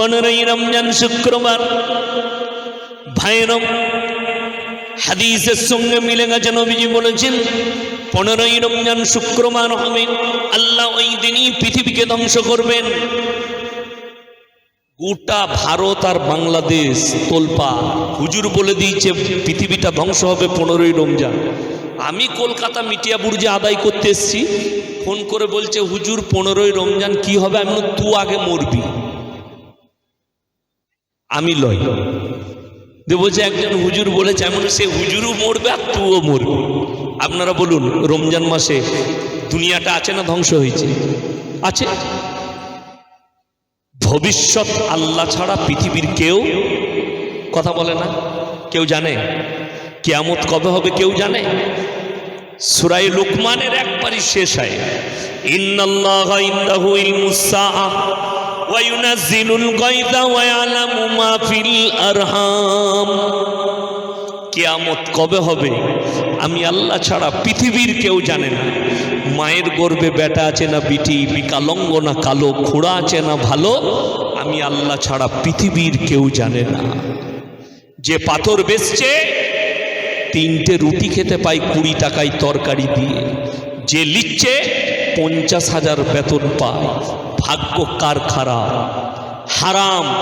পনেরোই রমজান শুক্রবার ভাইরম হাদিসের সঙ্গে মিলে গেছে নবীজি বলেছেন পনেরোই রমজান শুক্রবার হবে আল্লাহ ওই দিনই পৃথিবীকে ধ্বংস করবেন গোটা ভারত আর বাংলাদেশ তোলপা হুজুর বলে দিয়েছে পৃথিবীটা ধ্বংস হবে পনেরোই রমজান আমি কলকাতা মিটিয়া বুর্জে আদায় করতে এসছি ফোন করে বলছে হুজুর পনেরোই রমজান কি হবে আমি তু আগে মরবি আমি লয় যে একজন হুজুর বলেছে এমন সে হুজুরও মরবে আর তুও মরবে। আপনারা বলুন, রমজান মাসে দুনিয়াটা আছে না ধ্বংস হয়েছে? আছে। ভবিষ্যৎ আল্লাহ ছাড়া পৃথিবীর কেউ কথা বলে না। কেউ জানে? কেয়ামত কবে হবে কেউ জানে? সুরাই লুকমানের একবারই শেষ হয়। ইন্নাল্লাহা ইনদাহু ইলমুস সাআহ ওয়া ইউনাজ্জিলুল গায়দা ওয়া ইয়ালামু মা আরহাম। কেয়ামত কবে হবে? আমি আল্লাহ ছাড়া পৃথিবীর কেউ জানে না। মায়ের গর্ভে বেটা আছে না বিটি বিকালঙ্গ না কালো, খোড়া আছে না ভালো, আমি আল্লাহ ছাড়া পৃথিবীর কেউ জানে না। যে পাথর বেচছে, তিনটে রুটি খেতে পাই কুড়ি টাকায় তরকারি দিয়ে। যে লিখছে, পঞ্চাশ হাজার বেতন পায়। ভাগ্য কার খারাপ হারাম।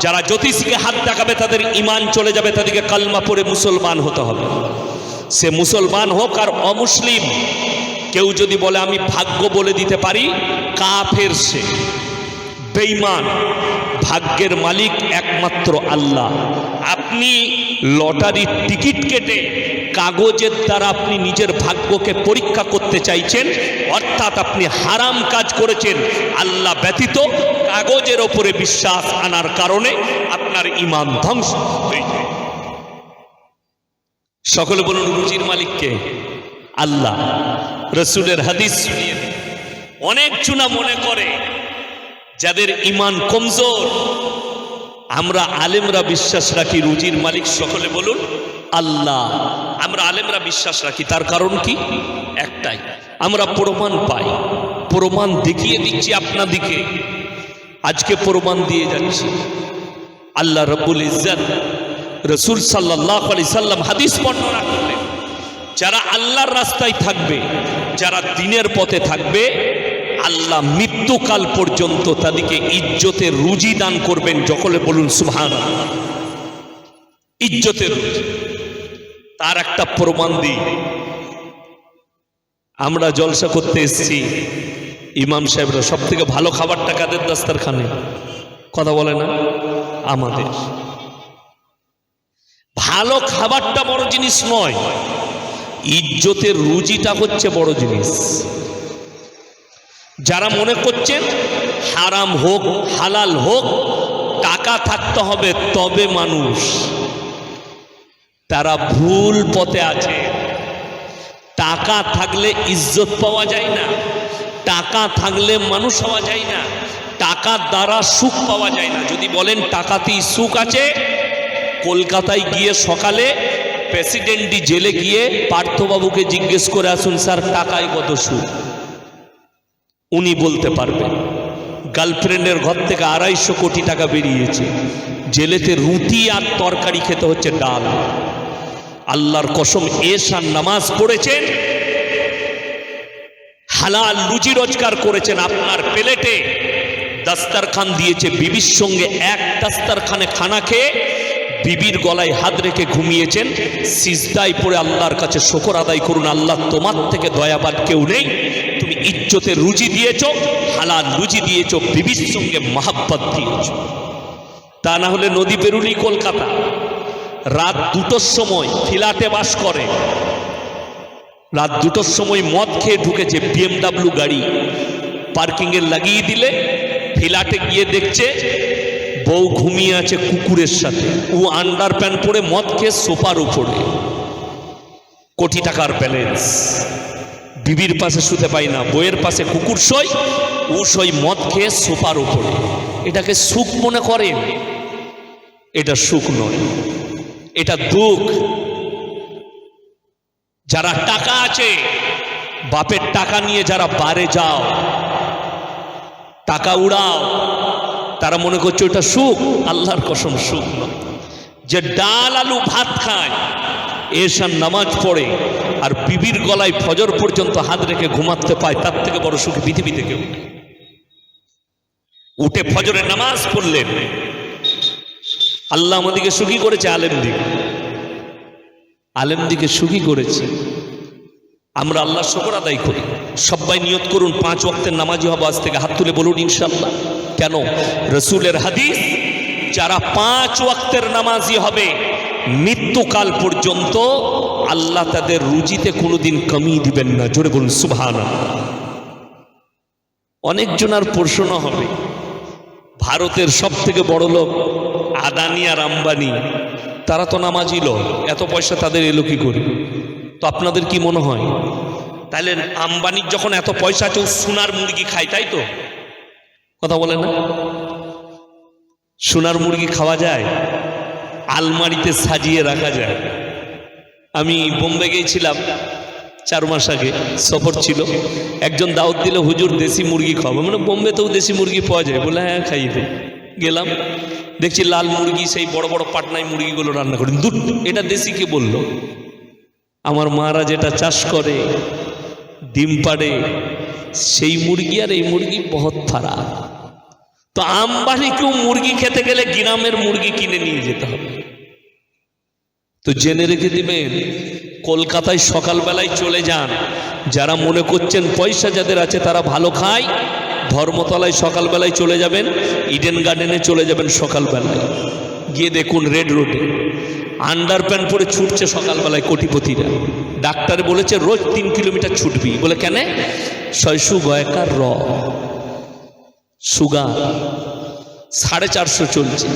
যারা জ্যোতিষীকে হাত দেখাবে, তাদের ইমান চলে যাবে, তাদেরকে কালমা পড়ে মুসলমান হতে হবে। সে মুসলমান হোক আর অমুসলিম, কেউ যদি বলে, আমি ভাগ্য বলে দিতে পারি কাফের সে। বেঈমান। ভাগ্যের মালিক একমাত্র আল্লাহ। আপনি লটারির টিকিট কেটে কাগজের দ্বারা আপনি নিজের ভাগ্যকে পরীক্ষা করতে চাইছেন, অর্থাৎ আপনি হারাম কাজ করেছেন, আল্লাহ ব্যতীত কাগজের ওপরে বিশ্বাস আনার কারণে আপনার ইমান ধ্বংস হয়ে যায়। সকলে বলুন রুজির মালিককে, আল্লাহ রসুলের হাদিস অনেক চুনা মনে করে, যাদের ইমান কমজোর, আমরা আলেমরা বিশ্বাস রাখি রুজির মালিক, সকলে বলুন, আল্লাহ আমরা আলেমরা বিশ্বাস রাখি, তার কারণ কি? একটাই, আমরা প্রমাণ পাই। প্রমাণ দেখিয়ে দিচ্ছি আপনাদিকে। আজকে প্রমাণ দিয়ে যাচ্ছি। আল্লাহ রব্বুল ইজ্জত রসুল সাল্লাহ আলি সাল্লাম হাদিস বর্ণনা করলেন, যারা আল্লাহর রাস্তায় থাকবে, যারা দিনের পথে থাকবে, আল্লাহ মৃত্যুকাল পর্যন্ত তাদেরকে ইজ্জতের রুজি দান করবেন, যখলে বলুন সুহান ইজ্জতের রুজি। তার একটা প্রমাণ দিই। আমরা জলসা করতে এসেছি ইমাম সাহেবরা। সব থেকে ভালো খাবারটা কাদের দাস্তারখানে? কথা বলে না? আমাদের। ভালো খাবারটা বড় জিনিস নয়, ইজ্জতের রুজিটা হচ্ছে বড় জিনিস। যারা মনে করছেন হারাম হোক, হালাল হোক, টাকা থাকতে হবে, তবে মানুষ। তারা ভুল পথে আছে। টাকা থাকলে ইজ্জত পাওয়া যায় না। টাকা থাকলে মানুষ হওয়া যায় না। টাকার দ্বারা সুখ পাওয়া যায় না। যদি বলেন টাকাতেই সুখ আছে, কলকাতায় গিয়ে সকালে প্রেসিডেন্টই জেলে গিয়ে পার্থবাবুকে জিজ্ঞেস করে আসুন, স্যার, টাকায় কত সুখ? উনি বলতে পারবেন, গার্লফ্রেন্ডের ঘর থেকে আড়াইশো কোটি টাকা বেরিয়েছে। জেলেতে রুটি আর তরকারি খেতে হচ্ছে ডাল। আল্লাহর কসম এশার নামাজ পড়েছেন, হালাল রুজি রোজগার করেছেন আপনার প্লেটে। দাস্তারখান দিয়েছে বিবির সঙ্গে, এক দাস্তারখানে খানা খেয়ে বিবির গলায় হাত রেখে ঘুমিয়েছেন। সিজদায় পড়ে আল্লাহর কাছে শকর আদায় করুন, আল্লাহ তোমার থেকে দয়াবাদ কেউ নেই। তুমি ইজ্জতের রুজি দিয়েছ, হালাল রুজি দিয়েছ, বিবির সঙ্গে মাহাব্বত দিয়েছ। তা না হলে নদী পেরুলি কলকাতা। রাত দুটোর সময় ফিলাতে বাস করে। রাত দুটোর সময় মদ খেয়ে ঢুকেছে বিএমডাব্লিউ গাড়ি। পার্কিংয়ে লাগিয়ে দিলে, ফিলাটে গিয়ে দেখছে বউ ঘুমিয়ে আছে কুকুরের সাথে। ও আন্ডার প্যান্ট পরে মদ খেয়ে সোফার উপরে। কোটি টাকার ব্যালেন্স বিবির পাশে শুতে পাই না বইয়ের পাশে কুকুর সই, ও সই মদ খেয়ে সোফার উপরে। এটাকে সুখ মনে করেন? এটা সুখ নয়। এটা দুঃখ। যারা টাকা আছে, বাপের টাকা নিয়ে যারা বারে যাও, টাকা উড়াও, তারা মনে করছে ওটা সুখ, আল্লাহর কসম সুখ নয়। যে ডাল, আলু, ভাত খায় এসার নামাজ পড়ে, আর বিবির গলায় ফজর পর্যন্ত হাত রেখে ঘুমাতে পায়, তার থেকে বড় সুখ পৃথিবীতে কেউ উঠে ফজরের নামাজ পড়লেন আল্লাহ আমাদেরকে সুখী করেছে, আলেম দিকে। আলেম দিকে সুখী করেছে। আমরা আল্লাহ শকর আদায় করি। সবাই নিয়ত করুন, পাঁচ ওয়াক্তের নামাজি হব, আজ থেকে হাত তুলে বলুন ইনশাল্লাহ কেন? রসুলের হাদিস, যারা পাঁচ ওয়াক্তের নামাজি হবে, মৃত্যুকাল পর্যন্ত আল্লাহ তাদের রুজিতে কোনোদিন কমিয়ে দিবেন না। জোরে বলুন সুবহান অনেকজনার প্রশ্ন হবে, ভারতের সব থেকে বড় লোক আদানি আর আম্বানি, তারা তো নামাজি লোক, এত পয়সা তাদের এলো কি করে? তো আপনাদের কি মনে হয়? তাহলে আম্বানির যখন এত পয়সা আছে, ও সোনার মুরগি খায়, তাই তো? কথা বলে না। সোনার মুরগি খাওয়া যায়, আলমারিতে সাজিয়ে রাখা যায়। আমি বোম্বে গিয়েছিলাম চার মাস আগে, সফর ছিল। একজন দাওয়াত দিল, হুজুর, দেশি মুরগি খাওয়াবো। মানে বোম্বেতেও দেশি মুরগি পাওয়া যায়। বলে হ্যাঁ খাইয়ে দে। গেলাম, দেখছি লাল মুরগি, সেই বড় বড় পাটনায় মুরগিগুলো রান্না করেন দুধ, এটা দেশি কে বলল? আমার মারা যেটা চাষ করে, ডিম পাড়ে, সেই মুরগি আর এই মুরগি বহুত ফারাক। তো আম্বানিকেও মুরগি খেতে গেলে গ্রামের মুরগি কিনে নিয়ে যেতে হবে। তো জেনে রেখে দিবেন, কলকাতায় সকালবেলায় চলে যান। যারা মনে করছেন পয়সা যাদের আছে তারা ভালো খায় ধর্মতলায় সকালবেলায় চলে যাবেন ইডেন গার্ডেনে চলে যাবেন সকালবেলায়। গিয়ে দেখুন রেড রোডে আন্ডার প্যান্ট পরে ছুটছে সকালবেলায় কোটিপতিরা। ডাক্তার বলেছে রোজ তিন কিলোমিটার ছুটবি। বলে, কেন? শৈশু গয়কার র। সুগার। সাড়ে চারশো চলছে।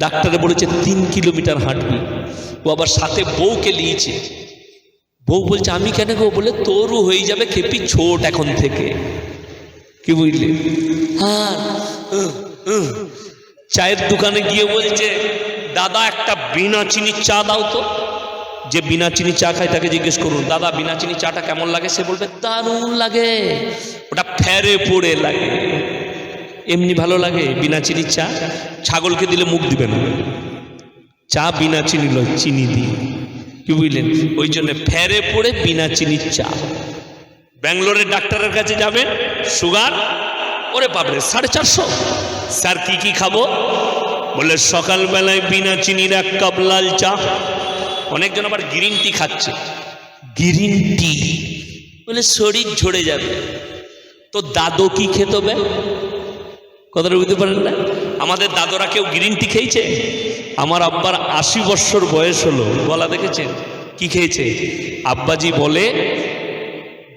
ডাক্তারে বলেছে, তিন কিলোমিটার হাঁটবি। ও আবার সাথে বউকে নিয়েছে। বউ বলছে, আমি কেন গো? বলে, তোরও হয়ে যাবে খেপি ছোট এখন থেকে। কি বুঝলি? হ্যাঁ। চায়ের দোকানে গিয়ে বলছে দাদা একটা বিনা চিনির চা দাও তো। যে বিনা চিনি চা খায় তাকে জিজ্ঞেস করুন দাদা বিনা চিনি চাটা কেমন লাগে? সে বলবে দারুণ লাগে। ওটা ফেরে পড়ে লাগে। এমনি ভালো লাগে বিনা চিনির চা? ছাগলকে দিলে মুখ দিবে না। চা বিনা চিনি লয় চিনি দিয়ে কি বুঝলেন? ওই জন্য ফেরে পড়ে বিনা চিনির চা। ব্যাঙ্গালোরের ডাক্তারের কাছে যাবেন? সুগার? ওরে বাবরে সাড়ে চারশো? স্যার, কি কি খাব? বলে, সকালবেলায় বিনা চিনির এক কাপ লাল চা। অনেকজন আবার গ্রিন টি খাচ্ছে। Green tea? বলে, শরীর ঝরে যাবে। তো দাদু কি খেতে হবে কথাটা বুঝতে পারেন না? আমাদের দাদরা কেউ গ্রিন টি খেয়েছে? আমার আব্বার আশি বৎসর বয়স হলো। গলা দেখেছেন? কি খেয়েছে? আব্বাজি বলে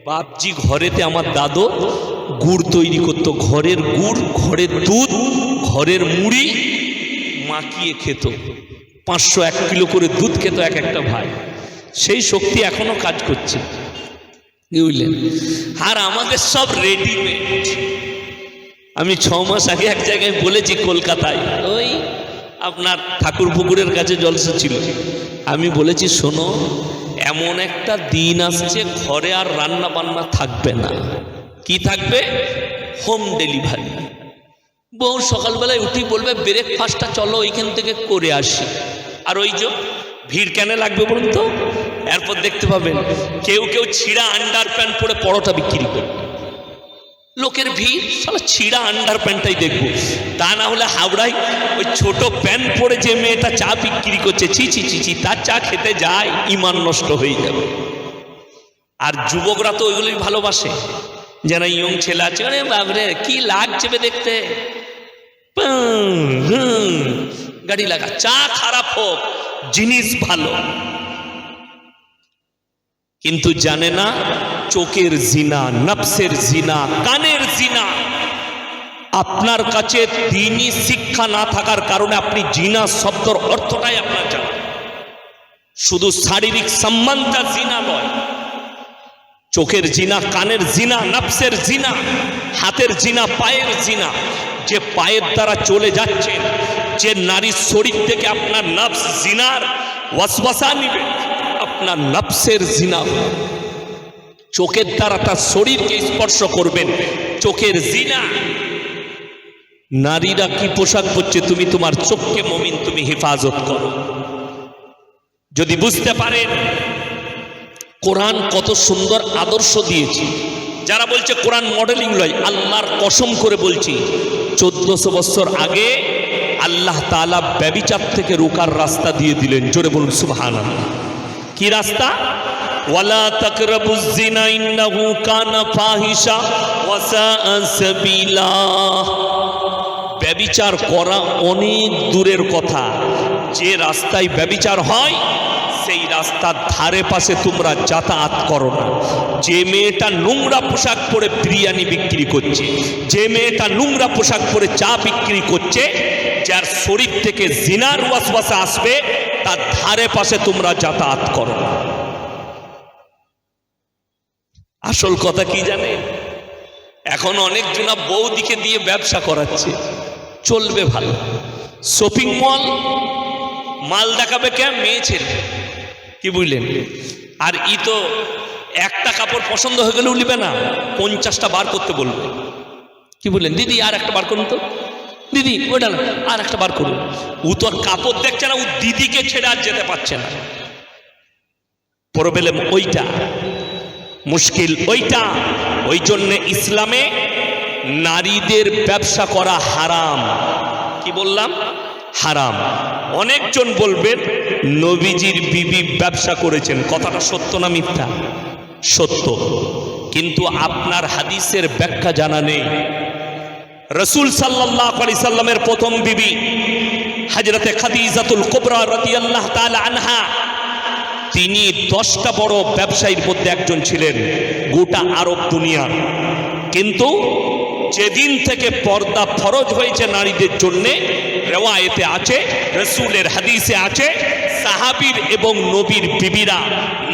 বাপজি ঘরেতে আমার দাদু গুড় তৈরি করতো। ঘরের গুড় ঘরের দুধ ঘরের মুড়ি মাখিয়ে খেত। পাঁচশো এক কিলো করে দুধ খেত এক একটা ভাই। সেই শক্তি এখনও কাজ করছে। বুঝলেন আর আমাদের সব রেডিমেড আমি ছ মাস আগে এক জায়গায় বলেছি কলকাতায় ওই? আপনার ঠাকুর পুকুরের কাছে জলসা ছিল। আমি বলেছি শোনো এমন একটা দিন আসছে, ঘরে আর রান্না বান্না থাকবে না। কি থাকবে? হোম ডেলিভারি বউ সকালবেলায় উঠি বলবে ব্রেকফাস্টটা চলো, ওইখান থেকে করে আসি। আর ওই যে ভিড় কেন লাগবে বলুন তো? এরপর দেখতে পাবেন, কেউ কেউ ছিঁড়া আন্ডার প্যান্ট পরে পরোটা বিক্রি করবে। লোকের ভিড় সালা ছিঁড়া আন্ডার প্যান্টটাই দেখব। তা না হলে হাওড়ায় ওই ছোট প্যান্ট পরে যে মেয়েটা চা বিক্রি করছে, ছি ছি ছি ছি, তার চা খেতে যায়, ইমান নষ্ট হয়ে যাবে। আর যুবকরা তো ওইগুলোই ভালোবাসে। যেন ইয়ং ছেলে আছে, আরে বাবরে কি লাগছে দেখতে? গাড়ি লাগা, চা খারাপ হোক, জিনিস ভালো। কিন্তু জানে না চোখের জিনা, নফসের জিনা, কানের জিনা। আপনার কাছে দিনই শিক্ষা না থাকার কারণে আপনি জিনা শব্দর অর্থটাই আপনার জানা। শুধু শারীরিক সম্মানটা জিনা নয়, চোখের জিনা, কানের জিনা, নফসের জিনা, হাতের জিনা, পায়ের জিনা। যে পায়ের দ্বারা চলে যাচ্ছেন যে নারীর শরীর থেকে আপনার নফস জিনার ওয়াসওয়াসা নিবে, আপনার নফসের জিনা। চোখের দ্বারা তার শরীরকে স্পর্শ করবেন। চোখের জিনা। নারীরা কি পোশাক পরছে? তুমি তোমার চোখকে মমিন, তুমি হেফাজত করো। যদি বুঝতে পারেন, কোরআন কত সুন্দর আদর্শ দিয়েছে। যারা বলছে কোরআন মডেলিং লয়, আল্লাহর কসম করে বলছি, চোদ্দশো বছর আগে আল্লাহ তাআলা ব্যবিচার থেকে রোকার রাস্তা দিয়ে দিলেন। জোরে বলুন সুবহান কি রাস্তা? ওয়ালা তাকরাবুজ জিনা ইন্নাহু কানা ফাহিশা ওয়া সাআ ব্যবিচার করা অনেক দূরের কথা। যে রাস্তায় ব্যবিচার হয়, সেই রাস্তার ধারে পাশে তোমরা যাতায়াত করো না। যে মেয়েটা নোংরা পোশাক পরে বিরিয়ানি বিক্রি করছে, যে মেয়েটা নোংরা পোশাক পরে চা বিক্রি করছে, যার শরীর থেকে জিনার ওয়াসওয়াসা আসবে, তার ধারে পাশে তোমরা যাতায়াত করো না। আসল কথা কি জানে এখন অনেক অনেকজনা বৌদিকে দিয়ে ব্যবসা করাচ্ছে। চলবে ভালো। শপিং মল মাল দেখাবে কে? মেয়ে ছেলে। কি বুঝলেন? আর ই তো একটা কাপড় পছন্দ হয়ে গেলেও নিবে না, পঞ্চাশটা বার করতে বলবে। কি বললেন দিদি, আর একটা বার করুন তো। দিদি ওইটা না আর একটা বার করুন। ও তো আর কাপড় দেখছে না ও দিদিকে ছেড়ে আর যেতে পারছে না। প্রবলেম ওইটা। মুশকিল ওইটা। ওই জন্যে ইসলামে নারীদের ব্যবসা করা হারাম। কি বললাম? হারাম। অনেকজন বলবেন, নবীজির বিবি ব্যবসা করেছেন। কথাটা সত্য না মিথ্যা? সত্য। কিন্তু আপনার হাদিসের ব্যাখ্যা জানা নেই। রসুল সাল্লাহ আলি সাল্লামের প্রথম বিবি, হাজরতে খাদিজাতুল কোবরা রাদিয়াল্লাহ তাআলা আনহা তিনি দশটা বড় ব্যবসায়ীর মধ্যে একজন ছিলেন, গোটা আরব দুনিয়ার। কিন্তু যেদিন থেকে পর্দা ফরজ হয়েছে নারীদের জন্য, রেওয়ায়েতে আছে, রসুলের হাদিসে আছে, সাহাবীর এবং নবীর বিবিরা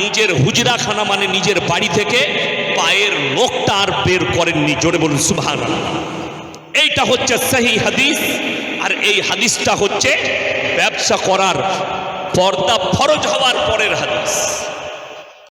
নিজের হুজরাখানা মানে নিজের বাড়ি থেকে পায়ের নখটা আর বের করেননি, জোরে বলুন সুবহান এইটা হচ্ছে সহি হাদিস, আর এই হাদিসটা হচ্ছে ব্যবসা করার পর্দা ফরজ হওয়ার পরের হাদিস।